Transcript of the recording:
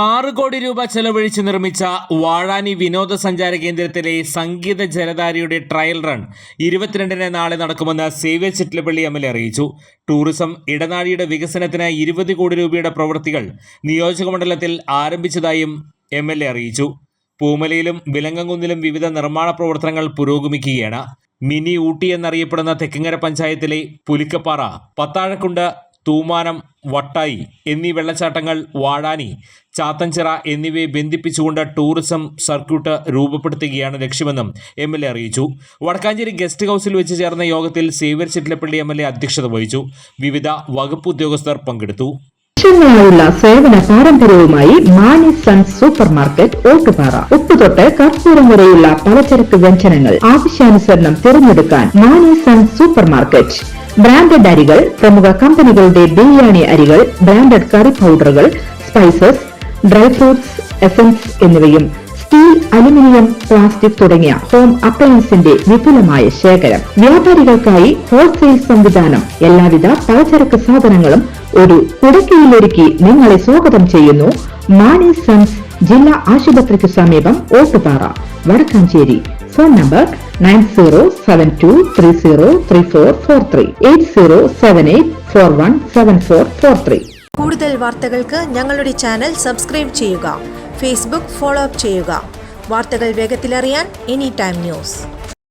ആറ് കോടി രൂപ ചെലവഴിച്ച് നിർമ്മിച്ച വാഴാനി വിനോദസഞ്ചാര കേന്ദ്രത്തിലെ സംഗീത ജലധാരയുടെ ട്രയൽ റൺ ഇരുപത്തിരണ്ടിന് നാളെ നടക്കുമെന്ന് സേവ്യ ചിറ്റിലപ്പള്ളി എം എൽ അറിയിച്ചു. ടൂറിസം ഇടനാഴിയുടെ വികസനത്തിന് ഇരുപത് കോടി രൂപയുടെ പ്രവൃത്തികൾ നിയോജകമണ്ഡലത്തിൽ ആരംഭിച്ചതായും എം എൽ എ അറിയിച്ചു. പൂമലയിലും വിലങ്ങങ്കുന്നിലും വിവിധ നിർമ്മാണ പ്രവർത്തനങ്ങൾ പുരോഗമിക്കുകയാണ്. മിനി ഊട്ടി എന്നറിയപ്പെടുന്ന തെക്കിങ്ങര പഞ്ചായത്തിലെ പുലിക്കപ്പാറ പത്താഴക്കുണ്ട് തൂമാനം വട്ടായി എന്നീ വെള്ളച്ചാട്ടങ്ങൾ വാഴാനി ചാത്തഞ്ചിറ എന്നിവയെ ബന്ധിപ്പിച്ചുകൊണ്ട് ടൂറിസം സർക്യൂട്ട് രൂപപ്പെടുത്തുകയാണ് ലക്ഷ്യമെന്നും എം എൽ എ അറിയിച്ചു. വടക്കാഞ്ചേരി ഗസ്റ്റ് ഹൗസിൽ വെച്ച് ചേർന്ന യോഗത്തിൽ Xavier Chittilappilly M L A അധ്യക്ഷത വഹിച്ചു. വിവിധ വകുപ്പ് ഉദ്യോഗസ്ഥർ പങ്കെടുത്തു. സേവന പാരമ്പര്യവുമായി Mani sons super market Ottupara. ഉപ്പുതൊട്ട് കർപ്പൂരം വരെയുള്ള പലചരക്ക് വ്യഞ്ജനങ്ങൾ ആവശ്യാനുസരണം തിരഞ്ഞെടുക്കാൻ Mani sons super market branded അരികൾ പ്രമുഖ കമ്പനികളുടെ ബിരിയാണി അരികൾ ബ്രാൻഡഡ് കറി പൗഡറുകൾ സ്പൈസസ് ഡ്രൈ ഫ്രൂട്ട്സ് എസൻസ് എന്നിവയും സ്റ്റീൽ അലുമിനിയം പ്ലാസ്റ്റിക് തുടങ്ങിയ ഹോം അപ്ലയൻസിന്റെ വിപുലമായ ശേഖരം. വ്യാപാരികൾക്കായി ഹോൾസെയിൽ സംവിധാനം. എല്ലാവിധ പലചരക്ക് സാധനങ്ങളും ഒരു കുടക്കീഴിലൊരുക്കി നിങ്ങളെ സ്വാഗതം ചെയ്യുന്നു. മാണി സൺസ് ജില്ലാ ആശുപത്രിക്ക് സമീപം Ottupara Vadakkanchery. Phone number nine zero seven two three zero three four four three. Eight zero seven eight four one seven four four three. കൂടുതൽ വാർത്തകൾക്ക് ഞങ്ങളുടെ ചാനൽ സബ്സ്ക്രൈബ് ചെയ്യുക. ഫേസ്ബുക്ക് ഫോളോ അപ്പ് ചെയ്യുക. വാർത്തകൾ വേഗത്തിലറിയാൻ എനി ടൈം ന്യൂസ്.